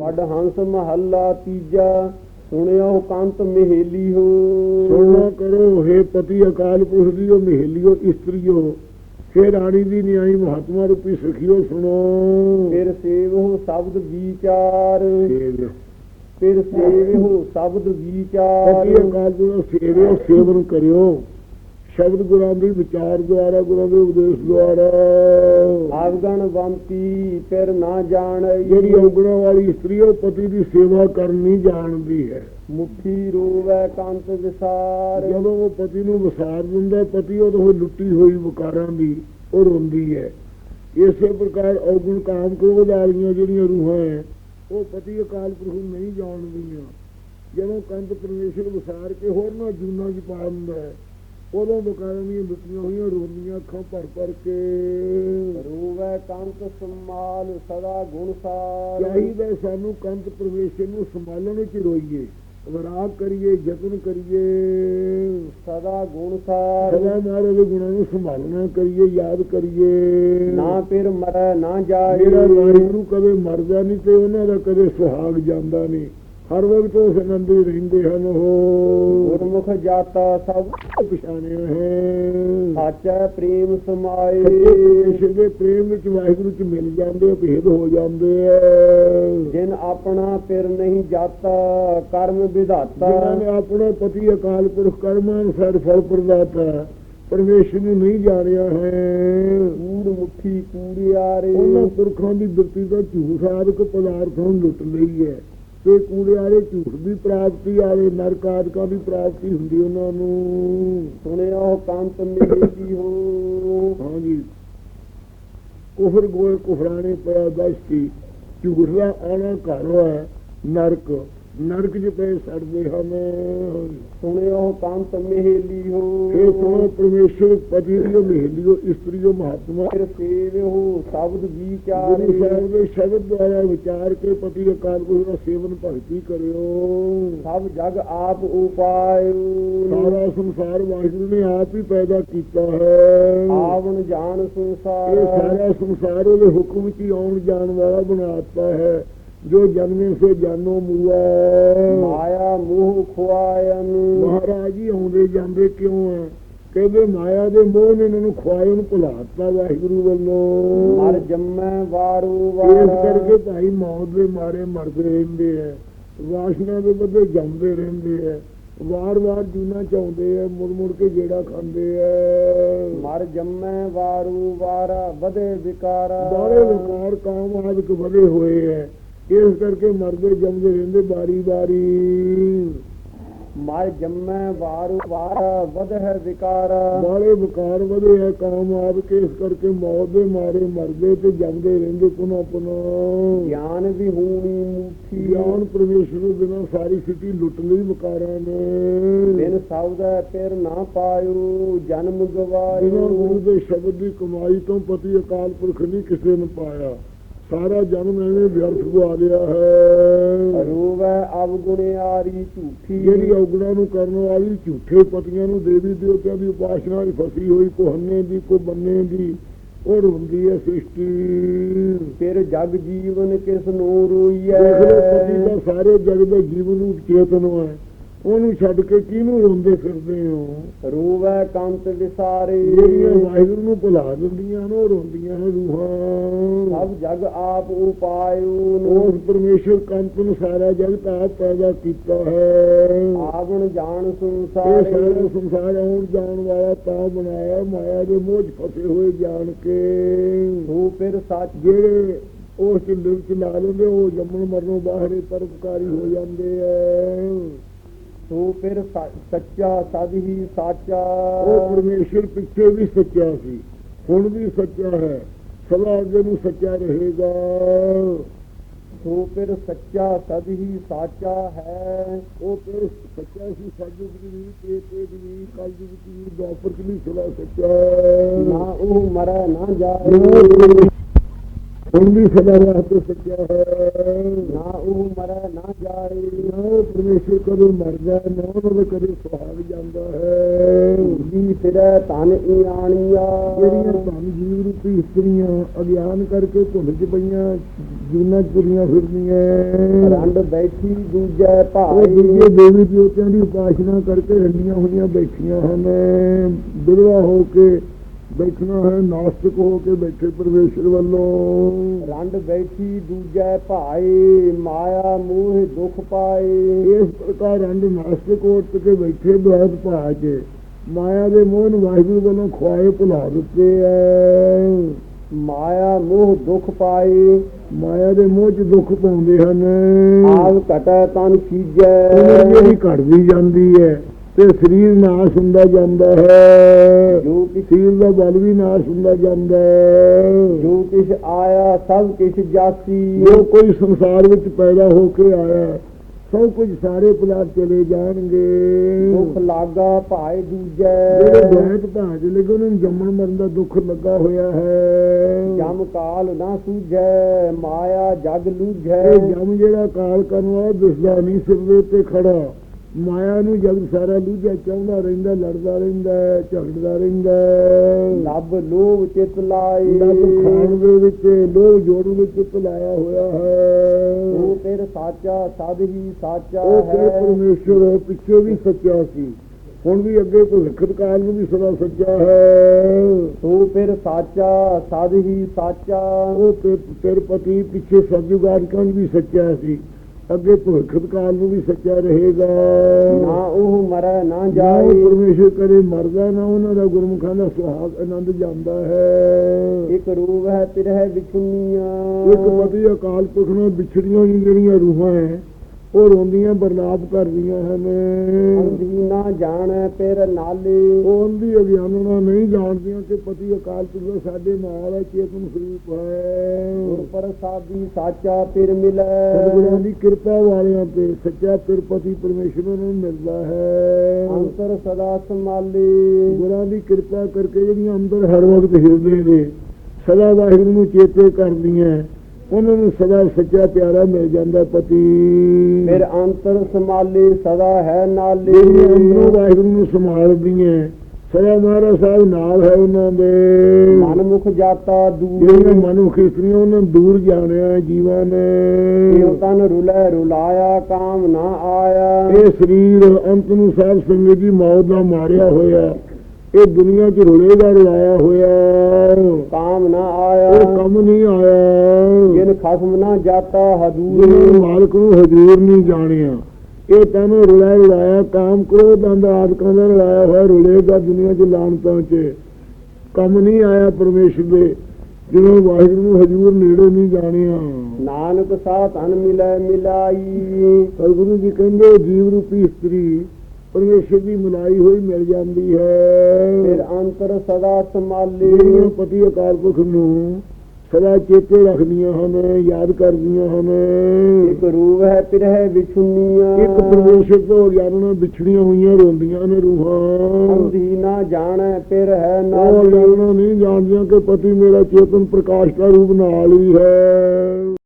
ਵੱਡ ਹੰਸ ਮਹੱਲਾ ਤੀਜਾ ਸੁਣਿਓ ਕੰਤ ਮਹੇਲੀ ਹੋ ਸੁਣਨਾ ਕਰੋ ਹੈ ਪਤੀ ਅਕਾਲ ਪੁਰਖ ਦੀਓ ਮਹੇਲਿਓ ਇਸਤਰੀਓ। ਫੇ ਰਾਣੀ ਦੀ ਨਿਆਈ ਮਹਾਤਮਾ ਰੂਪੀ ਸਖੀਓ ਸੁਣੋ। ਫਿਰ ਸੇਵੋ ਸ਼ਬਦ ਵਿਚਾਰ। ਸੇਵ। ਫਿਰ ਸੇਵੋ ਸ਼ਬਦ ਵਿਚਾਰ। ਪਤੀ ਅਕਾਲ ਪੁਰਖ ਸੇਵਿਓ ਸੇਵਨ ਕਰਿਓ। ਸ਼ਬਦ ਗੁਰਾਂ ਦੀ ਵਿਚਾਰ ਦੁਆਰਾ ਗੁਰਾਂ ਦੇ ਉਪਦੇਸ਼ ਦੁਆਰਾ। ਆਵਗਣ ਬੰਤੀ ਫਿਰ ਨਾ ਜਾਣ ਜਿਹੜੀ ਔਗਣਾ ਵਾਲੀ ਇਸਤਰੀ ਉਹ ਪਤੀ ਦੀ ਸੇਵਾ ਕਰਨੀ ਜਾਣਦੀ ਹੈ। ਮੁਠੀ ਰੋਵੈ ਕੰਤ ਵਿਸਾਰ। ਜਦੋਂ ਉਹ ਪਤੀ ਨੂੰ ਵਿਸਾਰ ਦਿੰਦਾ ਪਤੀ ਉਹ ਲੁੱਟੀ ਹੋਈ ਵਿਕਾਰਾਂ ਦੀ ਉਹ ਰੋਂਦੀ ਹੈ। ਇਸੇ ਪ੍ਰਕਾਰ ਔਗਣ ਕਾਮ ਕ੍ਰੋਧ ਵਾਲੀਆਂ ਜਿਹੜੀਆਂ ਰੂਹਾਂ ਹੈ ਉਹ ਪਤੀ ਅਕਾਲ ਪੁਰਖ ਨੂੰ ਨਹੀਂ ਜਾਣਦੀਆਂ। ਜਦੋਂ ਕੰਤ ਪਰਮੇਸ਼ਰ ਵਿਸਾਰ ਕੇ ਹੋਰ ਨਾ ਜੂਨਾ ਚ ਪਾ ਦਿੰਦਾ ਹੈ ਉਦੋਂ ਵਿਕਾਰਾਂ ਦੀਆਂ ਲੁੱਟੀਆਂ ਹੋਈਆਂ ਰੋਂਦੀਆਂ ਅੱਖਾਂ ਭਰ ਭਰ ਕੇ। ਰੋਵੈ ਕੰਤ ਸਮਾਲ ਸਦਾ ਗੁਣ ਸਾਰ। ਚਾਹੀਦਾ ਸਾਨੂੰ ਕੰਤ ਪਰਮੇਸ਼ਰ ਨੂੰ ਸੰਭਾਲਣ ਵਿੱਚ ਰੋਈਏ ਵਿਰਾਗ ਕਰੀਏ ਯਤਨ ਕਰੀਏ। ਸਦਾ ਗੁਣ ਸਾਰ। ਸਦਾ ਮਾਰੇ ਦੇ ਗੁਣਾਂ ਨੂੰ ਸੰਭਾਲਣਾ ਕਰੀਏ ਯਾਦ ਕਰੀਏ। ਨਾ ਫਿਰ ਮਰੈ ਨਾ ਜਾਏ। ਜਿਹੜਾ ਵਾਹਿਗੁਰੂ ਕਦੇ ਮਰਦਾ ਨਹੀਂ ਤੇ ਉਹਨਾਂ ਦਾ ਕਦੇ ਸੁਹਾਗ ਜਾਂਦਾ ਨਹੀਂ। ਹਰ ਵਕਤ ਉਸ ਵਿੱਚ ਰਹਿੰਦੇ ਹਨ ਉਹ। ਗੁਰਮੁਖ ਜਾਤਾ ਸਭ ਪਛਾਣਿਆ ਹੈ। ਸਾਚੈ ਪ੍ਰੇਮ ਸਮਾਏ। ਦੇ ਪ੍ਰੇਮ ਵਿੱਚ ਵਾਹਿਗੁਰੂ ਚ ਮਿਲ ਜਾਂਦੇ ਭੇਦ ਹੋ ਜਾਂਦੇ ਆ ਜਿਨ ਆਪਣਾ ਪਿਰ ਨਹੀਂ ਜਾਤਾ ਕਰਮ ਵਿਧਾਤਾ। ਜਿਨ੍ਹਾਂ ਨੇ ਆਪਣਾ ਪਤੀ ਅਕਾਲ ਪੁਰਖ ਕਰਮਾਂ ਅਨੁਸਾਰ ਫਲ ਪ੍ਰਦਾਤਾ ਪਰਮੇਸ਼ਰ ਨੂੰ ਨਹੀਂ ਜਾਣਿਆ ਹੈ। ਕੂੜ ਮੁੱਠੀ ਕੂੜਿਆਰੇ। ਉਹਨਾਂ ਪੁਰਖਾਂ ਦੀ ਬਿਰਤੀ ਦਾ ਝੂਠ ਆਦਿਕ ਪਦਾਰਥਾਂ ਨੂੰ ਲੁੱਟ ਲਈ ਹੈ ਤੇ ਕੂੜਿਆਰੇ ਝੂਠ ਦੀ ਪ੍ਰਾਪਤੀ ਆਲੇ ਨਰਕ ਆਦਿਕਾਂ ਦੀ ਪ੍ਰਾਪਤੀ ਹੁੰਦੀ ਉਹਨਾਂ ਨੂੰ। ਸੁਣਿਓ ਕੰਤ ਮਿਲੇਗੀ ਹੋ। ਹਾਂਜੀ ਕੁਫਰ ਗੋਏ ਕੁਫਰਾਣੇ ਪਿਆ ਦਸਤੀ ਝੂਠ ਦਾ ਆਣਾ ਘਰ ਹੈ ਨਰਕ। ਨਰਕ 'ਚ ਪਏ ਸੜਦੇ ਹਨ। ਸੁਣਿਓ ਕੰਤ ਮਹੇਲੀ ਹੋ। ਇਹ ਸੁਣੋ ਪਰਮੇਸ਼ਰ ਪਤੀ ਦੀ ਮਹਿਲੀਓ ਇਸਤਰੀਓ ਮਹਾਤਮਾ। ਫਿਰ ਸੇਵਿਓ ਸ਼ਬਦ ਵਿਚਾਰੇ ਸਾਹਿਬ ਦੇ ਸ਼ਬਦ ਦੁਆਰਾ ਵਿਚਾਰ ਕੇ ਪਤੀ ਅਕਾਲ ਪੁਰਖ ਦਾ ਸੇਵਨ ਭਗਤੀ ਕਰਿਓ। ਸਭ ਜਗ ਆਪ ਉਪਾਇਓ। ਸਾਰਾ ਸੰਸਾਰ ਵਾਹਿਗੁਰੂ ਨੇ ਆਪ ਹੀ ਪੈਦਾ ਕੀਤਾ ਹੈ। ਆਵਣ ਜਾਣ ਇਹ ਸੰਸਾਰ ਸਾਰਾ ਸੰਸਾਰ ਉਹਦੇ ਹੁਕਮ ਹੀ ਆਉਣ ਜਾਣ ਵਾਲਾ ਬਣਾਤਾ ਹੈ। ਜੋ ਜਨਮੇ ਸੇ ਜਾਨੋ ਮੂਆ। ਮਾਇਆ ਮੋਹ ਖੁਆਇਨ ਮਹਾਰਾਜ ਜੀ ਆਉਂਦੇ ਜਾਂਦੇ ਕਿਉਂ ਹੈ ਕਹਿੰਦੇ ਮਾਇਆ ਦੇ ਮੋਹ ਨੇ ਇਹਨਾਂ ਨੂੰ ਖੁਆਏ ਨੂੰ ਭੁਲਾਤਾ ਵਾਹਿਗੁਰੂ ਵੱਲੋਂ। ਮਰ ਜੰਮੈ ਵਾਰੂ ਇਸ ਵਾਰ। ਕਰਕੇ ਭਾਈ ਮੌਤ ਦੇ ਮਾਰੇ ਮਰਦੇ ਰਹਿੰਦੇ ਐ। ਵਾਸ਼ਨਾ ਦੇ ਬੱਦੇ ਜੰਮਦੇ ਰਹਿੰਦੇ ਐ। ਵਾਰ-ਵਾਰ ਜੂਨਾ ਚਾਹੁੰਦੇ ਐ ਮੁੜ-ਮੁੜ ਕੇ ਜਿਹੜਾ ਖਾਂਦੇ ਐ। ਮਰ ਜੰਮੈ ਵਾਰੂ ਵਾਰ ਵਧੇ ਵਿਕਾਰਾ। ਬਾਰੇ ਵਿਕਾਰ ਕਾਮ ਆਦਿਕ ਵਧੇ ਹੋਏ ਐ। ਇਸ ਕਰਕੇ ਮਰਦੇ ਜੰਮਦੇ ਰਹਿੰਦੇ ਬਾਰੀ-ਬਾਰੀ ਮਰ ਜੰਮੈ ਵਾਰੂ ਵਾਰ ਵਧੇ ਵਿਕਾਰਾ। ਬਾਰੇ ਵਿਕਾਰ ਵਧੇ ਐ ਕਾਮ ਆਦਿਕ ਇਸ ਕਰਕੇ ਮੌਤ ਦੇ ਮਾਰੇ ਮਰਦੇ ਤੇ ਜੰਮਦੇ ਰਹਿੰਦੇ ਪੁਨः ਪੁਨः। ਗਿਆਨ ਵੀ ਹੂਣੀ ਮੁਠੀ ਗਿਆਨ ਪਰਮੇਸ਼ਰ ਦੇ ਬਿਨਾਂ ਸਾਰੀ ਸਿੱਟੀ ਲੁੱਟ ਲਈ ਵਿਕਾਰਾਂ ਨੇ। ਬਿਨ ਸ਼ਬਦ ਪਿਰ ਨਾ ਪਾਇਓ ਜਨਮ ਗਵਾਇਓ। ਗੁਰੂ ਦੇ ਸ਼ਬਦ ਦੀ ਕਮਾਈ ਤੋਂ ਪਤੀ ਅਕਾਲ ਪੁਰਖ ਨਹੀਂ ਕਿਸੇ ਨੇ ਪਾਇਆ। ਸਾਰਾ ਜਨਮ ਐਵੇਂ ਵਿਅਰਥ ਗਵਾ ਲਿਆ ਹੈ। ਰੂਵੈ ਅਵਗੁਣਿਆਰੀ ਝੂਠੀ। ਜਿਹੜੀ ਔਗਣਾ ਨੂੰ ਕਰਨ ਵਾਲੀ ਝੂਠੇ ਪਤੀਆਂ ਨੂੰ ਦੇਵੀ ਦੇਵਤਿਆਂ ਦੀ ਉਪਾਸਨਾ ਵਿੱਚ ਫਸੀ ਹੋਈ ਕੋ ਹੰਨੇ ਦੀ ਕੋ ਬੰਨੇ ਦੀ ਉਹ ਹੁੰਦੀ ਹੈ ਸ੍ਰਿਸ਼ਟੀ। ਫਿਰ ਜਗ ਜੀਵਨ ਕਿਸ ਨੂੰ ਦੇਖ ਪਤੀ ਰੋਈਐ ਦਾ ਸਾਰੇ ਜਗ ਦੇ ਜੀਵਨ ਨੂੰ ਚੇਤਨ ਹੈ। ਉਹਨੂੰ ਛੱਡ ਕੇ ਕਿਹਨੂੰ ਰੋਂਦੇ ਫਿਰਦੇ ਹੋ? ਰੂਵੈ ਕੰਤ ਵਿਸਾਰੇ। ਜਿਹੜੀਆਂ ਵਾਹਿਗੁਰੂ ਨੂੰ ਭੁਲਾ ਦਿੰਦੀਆਂ ਨੇ ਉਹ ਰੋਂਦੀਆਂ ਨੇ ਰੂਹਾਂ। ਸਭ ਜਗ ਆਪ ਉਪਾਇਓ ਉਸ ਪਰਮੇਸ਼ਰ ਕੰਤ ਨੂੰ ਸਾਰਾ ਜਗਤ ਆਪ ਪੈਦਾ ਕੀਤਾ ਹੈ। ਆਵਣ ਜਾਣ ਇਹ ਸੰਸਾਰੇ ਸਾਰਾ ਸੰਸਾਰ ਆਉਣ ਜਾਣ ਵਾਲਾ ਤਾਂ ਬਣਾਇਆ ਮਾਇਆ ਦੇ ਮੋਹ ਫਸੇ ਹੋਏ ਜਾਣ ਕੇ। ਤੂੰ ਫਿਰ ਸੱਚ। ਜਿਹੜੇ ਉਸ ਚ ਲਿਵ ਚ ਲਾ ਲੈਂਦੇ ਉਹ ਜੰਮਣ ਮਰਨੋਂ ਬਾਹਰੇ ਪਰਉਪਕਾਰੀ ਹੋ ਜਾਂਦੇ ਐ। ਤੂੰ ਫਿਰ ਸ- ਸੱਚਾ ਸਦ ਹੀ ਸਾਚਾ। ਉਹ ਪਰਮੇਸ਼ਰ ਪਿੱਛੇ ਵੀ ਸੱਚਾ ਸੀ ਹੁਣ ਵੀ ਸੱਚਾ ਹੈ ਸਦਾ ਅੱਗੇ ਨੂੰ ਸੱਚਾ ਰਹੇਗਾ। ਤੂੰ ਫਿਰ ਸੱਚਾ ਸਦ ਹੀ ਸਾਚਾ ਹੈ। ਉਹ ਫਿਰ ਸੱਚਾ ਸੀ ਸਾਜੂ ਦੀ ਵੀ ਤੇ ਤੇ ਦੀ ਕੱਲ ਦੀ ਵੀ ਦੁਆਪਰ ਦੀ ਸਦਾ ਸੱਚਾ। ਨਾ ਉਹ ਮਰੈ ਨਾ ਜਾਏ। ਵੀ ਸਦਾ ਵਾਸਤੇ ਸੱਚਾ ਹੈ। ਨਾ ਉਹ ਮਰੈ ਨਾ ਜਾਏ। ਨਾ ਪਰਮੇਸ਼ਰ ਕਦੋਂ ਮਰਦਾ ਹੈ, ਨਾ ਉਹਨਾਂ ਦਾ ਕਦੇ ਸੁਹਾਗ ਜਾਂਦਾ ਹੈ। ਜੀ ਫਿਰੈ ਧਨ ਇਆਣੀਆ। ਜਿਹੜੀਆਂ ਧਨ ਜੀਵ ਰੂਪੀ ਇਸਤਰੀਆਂ ਅਗਿਆਨ ਕਰਕੇ ਧੁੰਦ ਚ ਪਈਆਂ ਜੂਨਾਂ ਚ ਤੁਰੀਆਂ ਫਿਰਦੀਆਂ ਰੰਡ ਬੈਠੀ ਦੂਜੈ ਭਾਈ। ਦੂਜੇ ਦੇਵੀ ਦੇਵਤਿਆਂ ਦੀ ਉਪਾਸਨਾ ਕਰਕੇ ਰੰਡੀਆਂ ਹੋਈਆਂ ਬੈਠੀਆਂ ਹਨ। ਬਿਰਵਾ ਹੋ ਕੇ ਬੈਠਣਾ ਹੈ ਨਾਸਤਿਕ ਹੋ ਕੇ ਬੈਠੇ ਪਰਮੇਸ਼ਰ ਵੱਲੋਂ। ਰੰਡ ਬੈਠੀ ਦੂਜੈ ਭਾਈ ਮਾਇਆ ਮੂਹ ਦੁਖ ਪਾਏ। ਇਸ ਪ੍ਰਕਾਰ ਰੰਡ ਨਾਸਤਿਕ ਉੱਠ ਕੇ ਬੈਠੇ ਬਹੁਤ ਭਾਜ। ਮਾਇਆ ਦੇ ਮੋਹ ਨੂੰ ਵਾਹਿਗੁਰੂ ਵੱਲੋਂ ਖੁਆਏ ਭੁਲਾ ਦਿੱਤੇ ਐ। ਮਾਇਆ ਮੋਹ ਦੁਖ ਪਾਏ। ਮਾਇਆ ਦੇ ਮੋਹ 'ਚ ਦੁੱਖ ਪਾਉਂਦੇ ਹਨ। ਆਗ ਘਟੈ ਤਨ ਖੀਜੈ। ਜਿਹੜੀ ਘਟਦੀ ਜਾਂਦੀ ਹੈ ਤੇ ਸਰੀਰ ਨਾਸ਼ ਹੁੰਦਾ ਜਾਂਦਾ ਹੈ। ਜੋ ਕਿਛ ਸਰੀਰ ਦਾ ਬਲ ਵੀ ਨਾਸ਼ ਹੁੰਦਾ ਜਾਂਦਾ ਹੈ। ਜੋ ਕਿਛ ਆਇਆ ਸਭ ਕਿਛ ਜਾਸੀ ਜੋ ਕੋਈ ਸੰਸਾਰ ਵਿੱਚ ਪੈਦਾ ਹੋ ਕੇ ਆਇਆ ਸਭ ਕੁਝ ਸਾਰੇ ਪਦਾਰਥ ਚਲੇ ਜਾਣਗੇ। ਦੁਖ ਲਾਗਾ ਜਿਹੜੇ ਦੂਜੈ। ਦੁਆਇਤ ਭਾਜ ਲੱਗੇ ਉਹਨਾਂ ਨੂੰ ਜੰਮਣ ਮਰਨ ਦਾ ਦੁੱਖ ਲੱਗਾ ਹੋਇਆ ਹੈ। ਜਮ ਕਾਲ ਨਾ ਸੂਝੈ ਮਾਇਆ ਜਗ ਲੂਝੈ। ਜਮ ਜਿਹੜਾ ਕਾਲ ਕਰਨ ਵਾਲਾ ਦਿਸਦਾ ਨਹੀਂ ਸਿਰ ਉੱਤੇ ਖੜਾ। ਮਾਇਆ ਨੂੰ ਜਗ ਸਾਰਾ ਲੂਝਾ ਚਾਹੁੰਦਾ ਰਹਿੰਦਾ ਲੜਦਾ ਰਹਿੰਦਾ ਹੈ, ਝਗੜਦਾ ਰਹਿੰਦਾ। ਹੈ। ਲੱਭ ਲੋਭ ਚਿਤ ਲਾਏ। ਲੱਭ ਖਾਣ ਦੇ ਵਿੱਚ ਲੋਹ ਜੋੜਨ ਵਿੱਚ ਭਲਾਇਆ ਹੋਇਆ ਉਹ ਹੈ ਫਿਰ ਸਾਚਾ ਸਦ ਹੀ ਸਾਚਾ ਉਹ ਫਿਰ ਹੈ ਪਰਮੇਸ਼ਰ ਪਿੱਛੇ ਵੀ ਸੱਚਾ ਸੀ। ਹੁਣ ਵੀ ਅੱਗੇ ਭਵਿੱਖਤ ਕਾਲ ਨੂੰ ਵੀ ਸਦਾ ਸੱਚਾ ਹੈ। ਤੂੰ ਫਿਰ ਸਾਚਾ ਸਦ ਹੀ ਸਾਚਾ। ਉਹ ਤੇ ਤੇਰੇ ਪਤੀ ਪਿੱਛੇ ਸਤਿਯੁਗਾਰਿਕਾਂ ਵੀ ਸੱਚਾ ਸੀ। ਅੱਗੇ ਭਵਿੱਖਤ ਕਾਲ ਨੂੰ ਵੀ ਸੱਚਾ ਰਹੇਗਾ। ਨਾ ਉਹ ਮਰੈ ਨਾ ਜਾਏ। ਪਰਮੇਸ਼ਰ ਕਰੇ ਮਰਦਾ ਨਾ ਉਹਨਾਂ ਦਾ ਗੁਰਮੁਖਾਂ ਦਾ ਸੁਹਾਗ ਆਨੰਦ ਜਾਂਦਾ ਹੈ। ਇੱਕ ਰੂਪ ਹੈ ਤਿਰਹਿ ਵਿਛੁੰਨੀਆਂ। ਇੱਕ ਪਤੀ ਅਕਾਲ ਪੁਰਖ ਨਾਲ ਵਿਛੜੀਆਂ ਜਿਹੜੀਆਂ ਰੂਹਾਂ ਹੈ ਉਹ ਰੋਂਦੀਆਂ ਬਰਲਾਪ ਕਰਦੀਆਂ ਹਨ। ਅੰਧੀ ਨਾ ਜਾਣੈ ਫਿਰ ਨਾਲੇ। ਉਹ ਅੰਧੀ ਅਗਿਆਨਣਾ ਨਹੀਂ ਜਾਣਦੀਆਂ ਕਿ ਪਤੀ ਅਕਾਲ ਪੁਰਖ ਸਾਡੇ ਨਾਲ ਹੈ ਚੇਤਨ ਸਰੂਪ ਹੈ। ਗੁਰ ਪ੍ਰਸਾਦੀ ਸਾਚਾ ਫਿਰ ਮਿਲੈ। ਸਤਿਗੁਰਾਂ ਦੀ ਕਿਰਪਾ ਵਾਲਿਆਂ ਤੇ ਸੱਚਾ ਫਿਰ ਪਤੀ ਪਰਮੇਸ਼ਰ ਨੂੰ ਮਿਲਦਾ ਹੈ। ਅੰਤਰ ਸਦਾ ਸੰਭਾਲੇ। ਗੁਰਾਂ ਦੀ ਕਿਰਪਾ ਕਰਕੇ ਜਿਹੜੀਆਂ ਅੰਦਰ ਹਰ ਵਕਤ ਹਿਰਦੇ ਨੇ ਸਦਾ ਵਾਹਿਗੁਰੂ ਨੂੰ ਚੇਤੇ ਕਰਦੀਆਂ। ਉਹਨਾਂ ਨੂੰ ਸਦਾ ਸੱਚਾ ਪਿਆਰਾ ਮਿਲ ਜਾਂਦਾ ਪਤੀ। ਫਿਰ ਅੰਤਰ ਸੰਭਾਲੇ ਸਦਾ ਹੈ ਨਾਲੇ ਅੰਦਰੋਂ ਵਾਹਿਗੁਰੂ ਨੂੰ ਸੰਭਾਲਦੀਆਂ ਸਦਾ ਮਹਾਰਾਜ ਸਾਹਿਬ ਨਾਲ ਹੈ ਉਹਨਾਂ ਦੇ। ਮਨ ਮੁਖ ਜਾਤਾ ਦੂਰ। ਮਨੁੱਖ ਇਸਤਰੀਆਂ ਉਹਨਾਂ ਦੂਰ ਜਾਣਿਆ ਜੀਵਾਂ ਨੇ। ਕਿਉ ਤਨ ਰੁਲੇ ਰੁਲਾਇਆ ਕਾਮ ਨਾ ਆਇਆ। ਇਹ ਸਰੀਰ ਅੰਤ ਨੂੰ ਸਾਧ ਸੰਗਤ ਦੀ ਮੌਤ ਦਾ ਮਾਰਿਆ ਹੋਇਆ ਇਹ ਦੁਨੀਆ 'ਚ ਰੁਲੇਗਾ ਰੁਲਾਇਆ ਹੋਇਆ। ਕਾਮ ਨਾ ਉਹ ਆਇਆ ਕੰਮ ਨਹੀਂ ਆਇਆ। ਜਿਨ ਖਸਮ ਨਾ ਜਾਤਾ ਜਿਹਨੇ ਹਦੂਰ ਮਾਲਕ ਨੂੰ ਹਜ਼ੂਰ ਨਹੀਂ ਜਾਣਿਆ। ਇਹ ਤਨ ਰੁਲਾਇਆ ਰੁਲਾਇਆ ਕਾਮ ਕ੍ਰੋਧ ਅੰਦ ਆਦਿਕਾਂ ਦਾ ਰੁਲਾਇਆ ਹੋਇਆ ਰੁਲੇਗਾ ਦੁਨੀਆ 'ਚ ਲਾਣਤਾਂ 'ਚ ਕੰਮ ਨਹੀਂ ਆਇਆ ਪਰਮੇਸ਼ਰ ਦੇ। ਜਿਹਨੇ ਵਾਹਿਗੁਰੂ ਨੂੰ ਹਜ਼ੂਰ ਨੇੜੇ ਨਹੀਂ ਜਾਣਿਆ। ਨਾਨਕ ਸਾ ਤਨ ਮਿਲੈ ਮਿਲਾਈ। ਸਤਿਗੁਰੂ ਜੀ ਕਹਿੰਦੇ ਜੀਵ ਰੂਪੀ ਇਸਤਰੀ ਪਰਮੇਸ਼ਰ ਦੀ ਮਿਲਾਈ ਹੋਈ ਮਿਲ ਜਾਂਦੀ ਹੈ। ਫਿਰ ਅੰਤਰ ਸਦਾ ਜਿਹੜੀਆਂ ਪਤੀ ਅਕਾਲ ਪੁਰਖ ਨੂੰ ਸਦਾ ਚੇਤੇ ਰੱਖਦੀਆਂ ਹਨ ਯਾਦ ਕਰਦੀਆਂ ਹਨ। ਇੱਕ ਰੂਪ ਹੈ ਪਿਰਹਿ ਵਿਛੁੰਨੀਆਂ। ਇੱਕ ਪਰਮੇਸ਼ਰ ਤੋਂ ਜਾਣਨਾ ਵਿਛੜੀਆਂ ਹੋਈਆਂ ਰੋਂਦੀਆਂ ਨੇ ਰੂਹਾਂ। ਅੰਧੀ ਨਾ ਜਾਣੈ ਫਿਰ ਹੈ ਉਹ ਨਾਲੇ ਜਾਣਨਾ ਨਹੀਂ ਜਾਣਦੀਆਂ ਕਿ ਪਤੀ ਮੇਰਾ ਚੇਤਨ ਪ੍ਰਕਾਸ਼ ਦਾ ਰੂਪ ਨਾਲ ਹੀ ਹੈ।